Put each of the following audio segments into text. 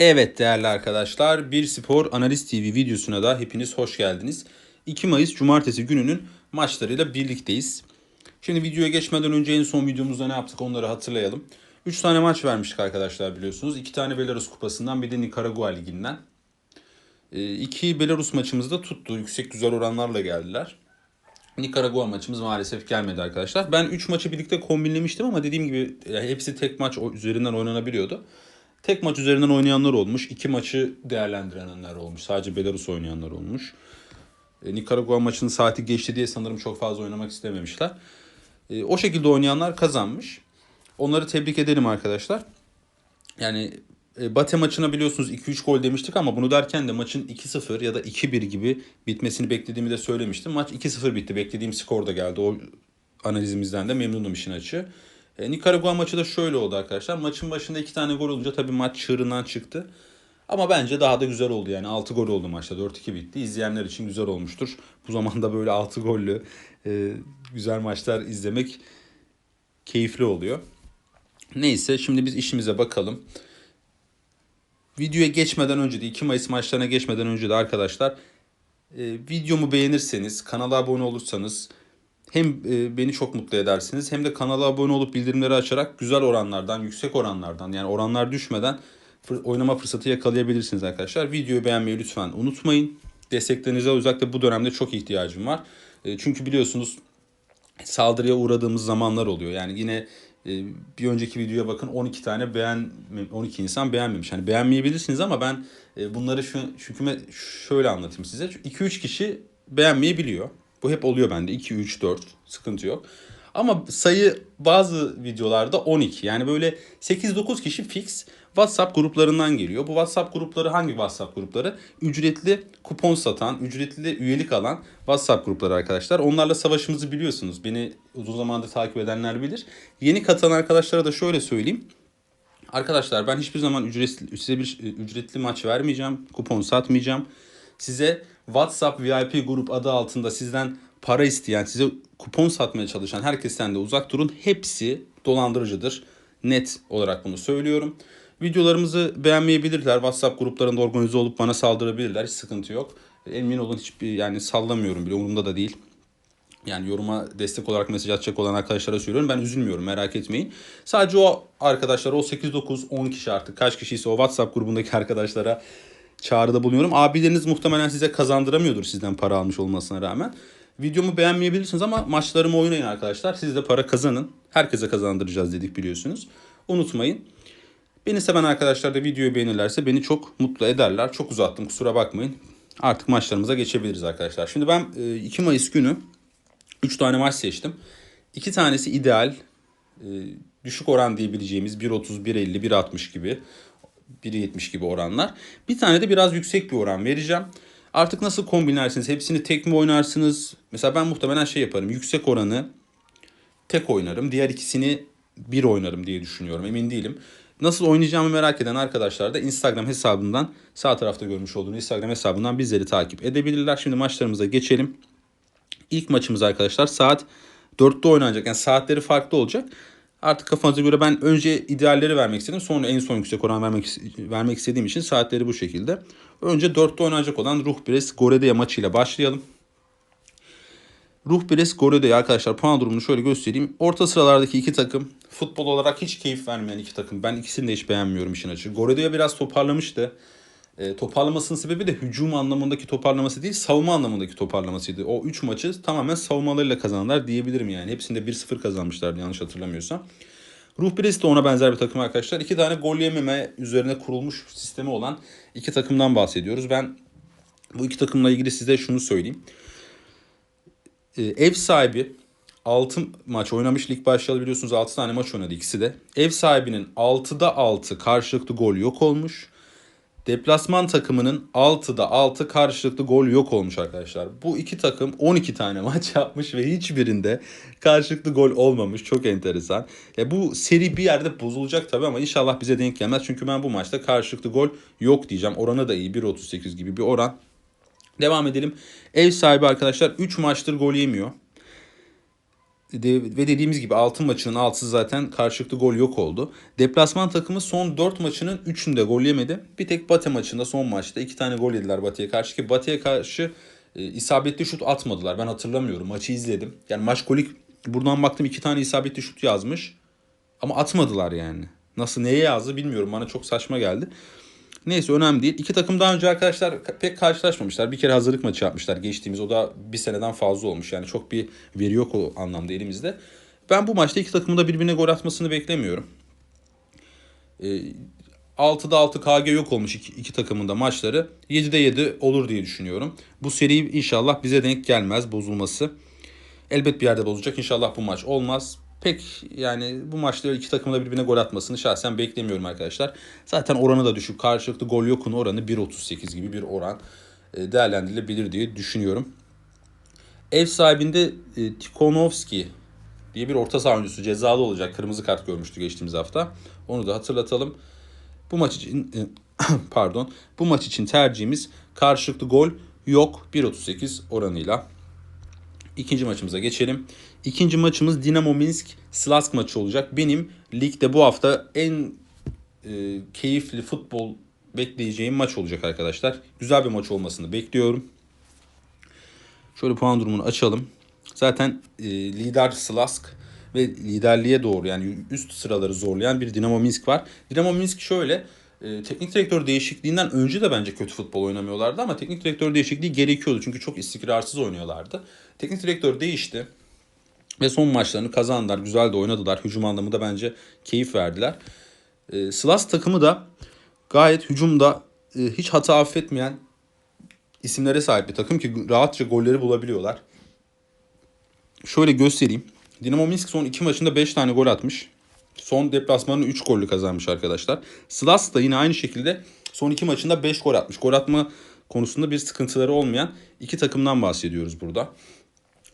Evet değerli arkadaşlar, Bir Spor Analiz TV videosuna da hepiniz hoş geldiniz. 2 Mayıs Cumartesi gününün maçlarıyla birlikteyiz. Şimdi videoya geçmeden önce en son videomuzda ne yaptık onları hatırlayalım. 3 tane maç vermiştik arkadaşlar biliyorsunuz. 2 tane Belarus Kupası'ndan bir de Nikaragua Ligi'nden. 2 Belarus maçımız da tuttu. Yüksek güzel oranlarla geldiler. Nikaragua maçımız maalesef gelmedi arkadaşlar. Ben 3 maçı birlikte kombinlemiştim ama dediğim gibi hepsi tek maç üzerinden oynanabiliyordu. Tek maç üzerinden oynayanlar olmuş. iki maçı değerlendirenler olmuş. Sadece Belarus oynayanlar olmuş. E, Nikaragua maçının saati geçti diye sanırım çok fazla oynamak istememişler. E, o şekilde oynayanlar kazanmış. Onları tebrik edelim arkadaşlar. Yani e, Bate maçına biliyorsunuz 2-3 gol demiştik ama bunu derken de maçın 2-0 ya da 2-1 gibi bitmesini beklediğimi de söylemiştim. Maç 2-0 bitti. Beklediğim skor da geldi. O analizimizden de memnunum işin açığı. E, Nikaragua maçı da şöyle oldu arkadaşlar. Maçın başında iki tane gol olunca tabii maç çığırından çıktı. Ama bence daha da güzel oldu yani. 6 gol oldu maçta. 4-2 bitti. İzleyenler için güzel olmuştur. Bu zamanda böyle 6 gollü e, güzel maçlar izlemek keyifli oluyor. Neyse şimdi biz işimize bakalım. Videoya geçmeden önce de 2 Mayıs maçlarına geçmeden önce de arkadaşlar e, videomu beğenirseniz, kanala abone olursanız hem e, beni çok mutlu edersiniz hem de kanala abone olup bildirimleri açarak güzel oranlardan, yüksek oranlardan yani oranlar düşmeden oynama fırsatı yakalayabilirsiniz arkadaşlar. Videoyu beğenmeyi lütfen unutmayın. Desteklerinize özellikle bu dönemde çok ihtiyacım var. E, çünkü biliyorsunuz saldırıya uğradığımız zamanlar oluyor. Yani yine e, bir önceki videoya bakın 12 tane beğen 12 insan beğenmemiş. Hani beğenmeyebilirsiniz ama ben bunları şu çünkü şöyle anlatayım size. 2-3 kişi beğenmeyebiliyor. Bu hep oluyor bende. 2, 3, 4 sıkıntı yok. Ama sayı bazı videolarda 12. Yani böyle 8-9 kişi fix WhatsApp gruplarından geliyor. Bu WhatsApp grupları hangi WhatsApp grupları? Ücretli kupon satan, ücretli üyelik alan WhatsApp grupları arkadaşlar. Onlarla savaşımızı biliyorsunuz. Beni uzun zamandır takip edenler bilir. Yeni katan arkadaşlara da şöyle söyleyeyim. Arkadaşlar ben hiçbir zaman ücretli, size bir ücretli maç vermeyeceğim. Kupon satmayacağım. Size WhatsApp VIP grup adı altında sizden para isteyen, size kupon satmaya çalışan herkesten de uzak durun. Hepsi dolandırıcıdır. Net olarak bunu söylüyorum. Videolarımızı beğenmeyebilirler. WhatsApp gruplarında organize olup bana saldırabilirler. Hiç sıkıntı yok. Emin olun hiçbir yani sallamıyorum bile umurumda da değil. Yani yoruma destek olarak mesaj atacak olan arkadaşlara söylüyorum. Ben üzülmüyorum merak etmeyin. Sadece o arkadaşlar o 8 9 10 kişi artık kaç kişiyse o WhatsApp grubundaki arkadaşlara çağrıda bulunuyorum. Abileriniz muhtemelen size kazandıramıyordur sizden para almış olmasına rağmen. Videomu beğenmeyebilirsiniz ama maçlarımı oynayın arkadaşlar. Siz de para kazanın. Herkese kazandıracağız dedik biliyorsunuz. Unutmayın. Beni seven arkadaşlar da videoyu beğenirlerse beni çok mutlu ederler. Çok uzattım kusura bakmayın. Artık maçlarımıza geçebiliriz arkadaşlar. Şimdi ben 2 e, Mayıs günü 3 tane maç seçtim. 2 tanesi ideal. E, düşük oran diyebileceğimiz 1.30, 1.50, 1.60 gibi. 1.70 gibi oranlar. Bir tane de biraz yüksek bir oran vereceğim. Artık nasıl kombinlersiniz? Hepsini tek mi oynarsınız? Mesela ben muhtemelen şey yaparım. Yüksek oranı tek oynarım. Diğer ikisini bir oynarım diye düşünüyorum. Emin değilim. Nasıl oynayacağımı merak eden arkadaşlar da Instagram hesabından sağ tarafta görmüş olduğunuz Instagram hesabından bizleri takip edebilirler. Şimdi maçlarımıza geçelim. İlk maçımız arkadaşlar saat 4'te oynanacak. Yani saatleri farklı olacak. Artık kafanıza göre ben önce idealleri vermek istedim. Sonra en son yüksek oran vermek, vermek istediğim için saatleri bu şekilde. Önce 4'te oynanacak olan Ruh Brest Goredeya maçıyla başlayalım. Ruh Brest Goredeya arkadaşlar puan durumunu şöyle göstereyim. Orta sıralardaki iki takım futbol olarak hiç keyif vermeyen iki takım. Ben ikisini de hiç beğenmiyorum işin açığı. Goredeya biraz toparlamıştı. E, toparlamasının sebebi de hücum anlamındaki toparlaması değil savunma anlamındaki toparlamasıydı. O 3 maçı tamamen savunmalarıyla kazandılar diyebilirim yani. Hepsinde 1-0 kazanmışlardı yanlış hatırlamıyorsam. Ruh Brest de ona benzer bir takım arkadaşlar. İki tane gol yememe üzerine kurulmuş sistemi olan iki takımdan bahsediyoruz. Ben bu iki takımla ilgili size şunu söyleyeyim. Ee, ev sahibi 6 maç oynamış lig başlayalı biliyorsunuz 6 tane maç oynadı ikisi de. Ev sahibinin 6'da 6 karşılıklı gol yok olmuş. Deplasman takımının 6'da 6 karşılıklı gol yok olmuş arkadaşlar. Bu iki takım 12 tane maç yapmış ve hiçbirinde karşılıklı gol olmamış. Çok enteresan. E bu seri bir yerde bozulacak tabii ama inşallah bize denk gelmez. Çünkü ben bu maçta karşılıklı gol yok diyeceğim. Oranı da iyi 1.38 gibi bir oran. Devam edelim. Ev sahibi arkadaşlar 3 maçtır gol yemiyor. Ve dediğimiz gibi 6 maçının 6'sı zaten karşılıklı gol yok oldu. Deplasman takımı son 4 maçının 3'ünde gol yemedi. Bir tek Batı maçında son maçta 2 tane gol yediler Batı'ya karşı ki Batı'ya karşı e, isabetli şut atmadılar. Ben hatırlamıyorum. Maçı izledim. Yani maç golü buradan baktım 2 tane isabetli şut yazmış. Ama atmadılar yani. Nasıl neye yazdı bilmiyorum. Bana çok saçma geldi. Neyse önemli değil. İki takım daha önce arkadaşlar ka- pek karşılaşmamışlar. Bir kere hazırlık maçı yapmışlar geçtiğimiz. O da bir seneden fazla olmuş. Yani çok bir veri yok o anlamda elimizde. Ben bu maçta iki takımın da birbirine gol atmasını beklemiyorum. Ee, 6'da 6 KG yok olmuş iki, iki takımın da maçları. 7'de 7 olur diye düşünüyorum. Bu seri inşallah bize denk gelmez bozulması. Elbet bir yerde bozacak. İnşallah bu maç olmaz. Pek yani bu maçta iki takımın da birbirine gol atmasını şahsen beklemiyorum arkadaşlar. Zaten oranı da düşük. Karşılıklı gol yokun oranı 1.38 gibi bir oran e, değerlendirilebilir diye düşünüyorum. Ev sahibinde e, Tikonovski diye bir orta saha oyuncusu cezalı olacak. Kırmızı kart görmüştü geçtiğimiz hafta. Onu da hatırlatalım. Bu maç için e, pardon. Bu maç için tercihimiz karşılıklı gol yok 1.38 oranıyla. İkinci maçımıza geçelim. İkinci maçımız Dinamo Minsk Slask maçı olacak. Benim ligde bu hafta en e, keyifli futbol bekleyeceğim maç olacak arkadaşlar. Güzel bir maç olmasını bekliyorum. Şöyle puan durumunu açalım. Zaten e, lider Slask ve liderliğe doğru yani üst sıraları zorlayan bir Dinamo Minsk var. Dinamo Minsk şöyle e, teknik direktör değişikliğinden önce de bence kötü futbol oynamıyorlardı ama teknik direktör değişikliği gerekiyordu çünkü çok istikrarsız oynuyorlardı. Teknik direktör değişti ve son maçlarını kazandılar. Güzel de oynadılar. Hücum anlamında bence keyif verdiler. E, Slas takımı da gayet hücumda e, hiç hata affetmeyen isimlere sahip bir takım ki rahatça golleri bulabiliyorlar. Şöyle göstereyim. Dinamo Minsk son iki maçında 5 tane gol atmış. Son deplasmanını 3 gollü kazanmış arkadaşlar. Slas da yine aynı şekilde son iki maçında 5 gol atmış. Gol atma konusunda bir sıkıntıları olmayan iki takımdan bahsediyoruz burada.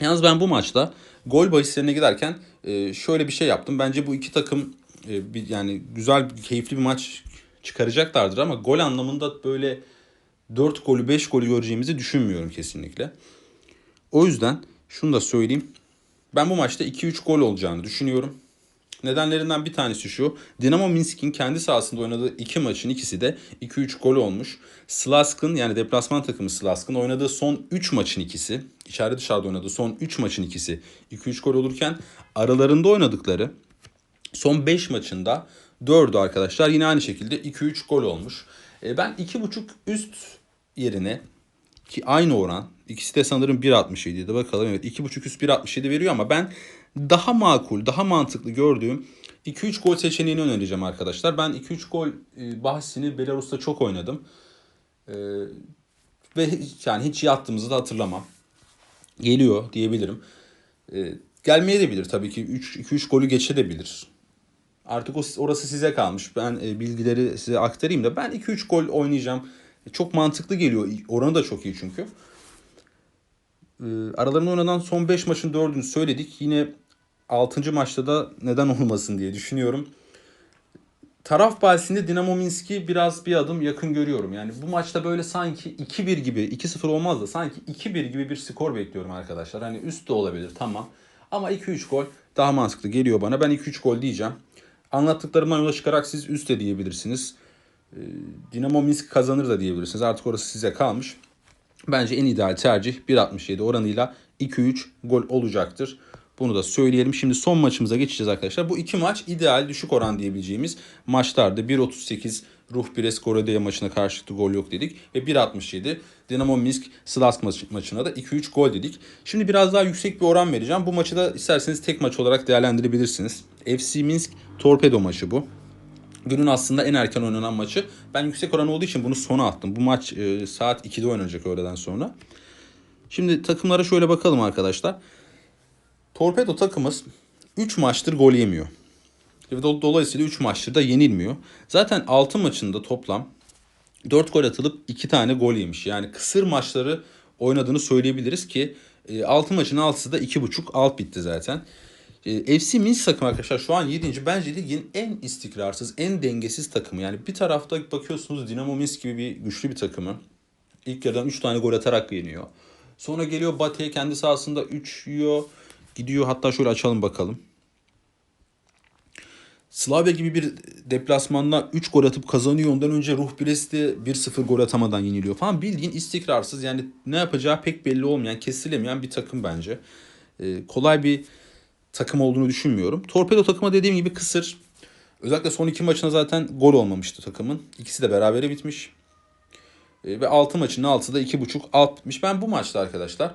Yalnız ben bu maçta gol bahislerine giderken e, şöyle bir şey yaptım. Bence bu iki takım e, yani güzel, keyifli bir maç çıkaracaklardır ama gol anlamında böyle 4 golü 5 golü göreceğimizi düşünmüyorum kesinlikle. O yüzden şunu da söyleyeyim. Ben bu maçta 2-3 gol olacağını düşünüyorum. Nedenlerinden bir tanesi şu. Dinamo Minsk'in kendi sahasında oynadığı iki maçın ikisi de 2-3 gol olmuş. Slask'ın yani deplasman takımı Slask'ın oynadığı son 3 maçın ikisi, içeride dışarıda oynadığı son 3 maçın ikisi 2-3 gol olurken aralarında oynadıkları son 5 maçında 4'ü arkadaşlar yine aynı şekilde 2-3 gol olmuş. E, ben 2.5 üst yerine ki aynı oran. İkisi de sanırım 1.67 idi. Bakalım evet 2.5 üst 1.67 veriyor ama ben daha makul, daha mantıklı gördüğüm 2-3 gol seçeneğini önereceğim arkadaşlar. Ben 2-3 gol e, bahsini Belarus'ta çok oynadım. E, ve hiç, yani hiç yattığımızı da hatırlamam. Geliyor diyebilirim. E, gelmeye de bilir tabii ki 2-3 golü geçebilir. Artık o, orası size kalmış. Ben e, bilgileri size aktarayım da ben 2-3 gol oynayacağım. E, çok mantıklı geliyor. Oranı da çok iyi çünkü. E, aralarında oynanan son 5 maçın 4'ünü söyledik. Yine 6. maçta da neden olmasın diye düşünüyorum. Taraf bahsinde Dinamo Minsk'i biraz bir adım yakın görüyorum. Yani bu maçta böyle sanki 2-1 gibi, 2-0 olmaz da sanki 2-1 gibi bir skor bekliyorum arkadaşlar. Hani üst de olabilir tamam. Ama 2-3 gol daha mantıklı geliyor bana. Ben 2-3 gol diyeceğim. Anlattıklarımdan yola çıkarak siz üst de diyebilirsiniz. Ee, Dinamo Minsk kazanır da diyebilirsiniz. Artık orası size kalmış. Bence en ideal tercih 1.67 oranıyla 2-3 gol olacaktır. Bunu da söyleyelim. Şimdi son maçımıza geçeceğiz arkadaşlar. Bu iki maç ideal düşük oran diyebileceğimiz maçlardı. 1.38 Ruh Pires Korodeya maçına karşılıklı gol yok dedik. Ve 1.67 Dinamo Minsk Slask maç, maçına da 2-3 gol dedik. Şimdi biraz daha yüksek bir oran vereceğim. Bu maçı da isterseniz tek maç olarak değerlendirebilirsiniz. FC Minsk Torpedo maçı bu. Günün aslında en erken oynanan maçı. Ben yüksek oran olduğu için bunu sona attım. Bu maç e, saat 2'de oynanacak öğleden sonra. Şimdi takımlara şöyle bakalım arkadaşlar. Torpedo takımız 3 maçtır gol yemiyor. Dolayısıyla 3 maçtır da yenilmiyor. Zaten 6 maçında toplam 4 gol atılıp 2 tane gol yemiş. Yani kısır maçları oynadığını söyleyebiliriz ki 6 maçın 6'sı da 2.5 alt bitti zaten. E, FC Minsk takımı arkadaşlar şu an 7. Bence ligin en istikrarsız, en dengesiz takımı. Yani bir tarafta bakıyorsunuz Dinamo Minsk gibi bir güçlü bir takımı. İlk yarıdan 3 tane gol atarak yeniyor. Sonra geliyor Batı'ya kendi sahasında 3 yiyor. gidiyor. Hatta şöyle açalım bakalım. Slavia gibi bir deplasmanda 3 gol atıp kazanıyor. Ondan önce Ruh Brest'e 1-0 gol atamadan yeniliyor falan. Bildiğin istikrarsız yani ne yapacağı pek belli olmayan, kesilemeyen bir takım bence. Ee, kolay bir takım olduğunu düşünmüyorum. Torpedo takımı dediğim gibi kısır. Özellikle son iki maçına zaten gol olmamıştı takımın. İkisi de berabere bitmiş. Ee, ve 6 maçın 6'da 2.5 alt bitmiş. Ben bu maçta arkadaşlar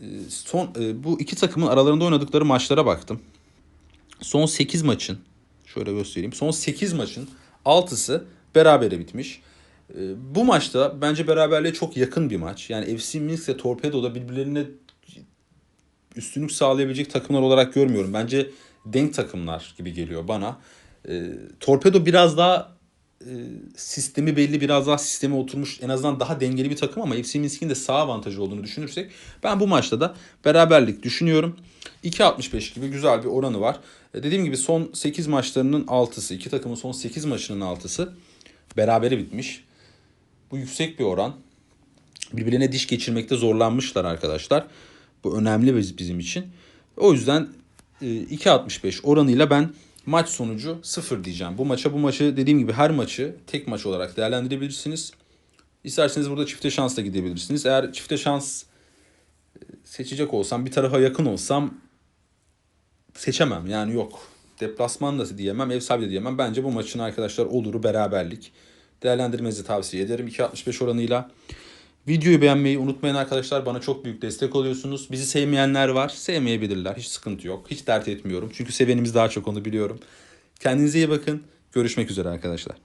e, son e, bu iki takımın aralarında oynadıkları maçlara baktım. Son 8 maçın şöyle göstereyim. Son 8 maçın 6'sı berabere bitmiş. Ee, Bu maçta bence beraberliğe çok yakın bir maç. Yani FC Minsk ile Torpedo birbirlerine üstünlük sağlayabilecek takımlar olarak görmüyorum. Bence denk takımlar gibi geliyor bana. Ee, Torpedo biraz daha e, sistemi belli biraz daha sisteme oturmuş en azından daha dengeli bir takım ama FC Minsk'in de sağ avantajı olduğunu düşünürsek ben bu maçta da beraberlik düşünüyorum. 2.65 gibi güzel bir oranı var. E, Dediğim gibi son 8 maçlarının 6'sı, iki takımın son 8 maçının 6'sı berabere bitmiş. Bu yüksek bir oran. Birbirine diş geçirmekte zorlanmışlar arkadaşlar. Bu önemli biz- bizim için. O yüzden e, 2.65 oranıyla ben maç sonucu 0 diyeceğim. Bu maça bu maçı dediğim gibi her maçı tek maç olarak değerlendirebilirsiniz. İsterseniz burada çifte şansla gidebilirsiniz. Eğer çifte şans e, seçecek olsam bir tarafa yakın olsam seçemem. Yani yok. Deplasman da diyemem, ev sahibi de diyemem. Bence bu maçın arkadaşlar oluru beraberlik. Değerlendirmenizi tavsiye ederim 2.65 oranıyla. Videoyu beğenmeyi unutmayın arkadaşlar. Bana çok büyük destek oluyorsunuz. Bizi sevmeyenler var. Sevmeyebilirler. Hiç sıkıntı yok. Hiç dert etmiyorum. Çünkü sevenimiz daha çok onu biliyorum. Kendinize iyi bakın. Görüşmek üzere arkadaşlar.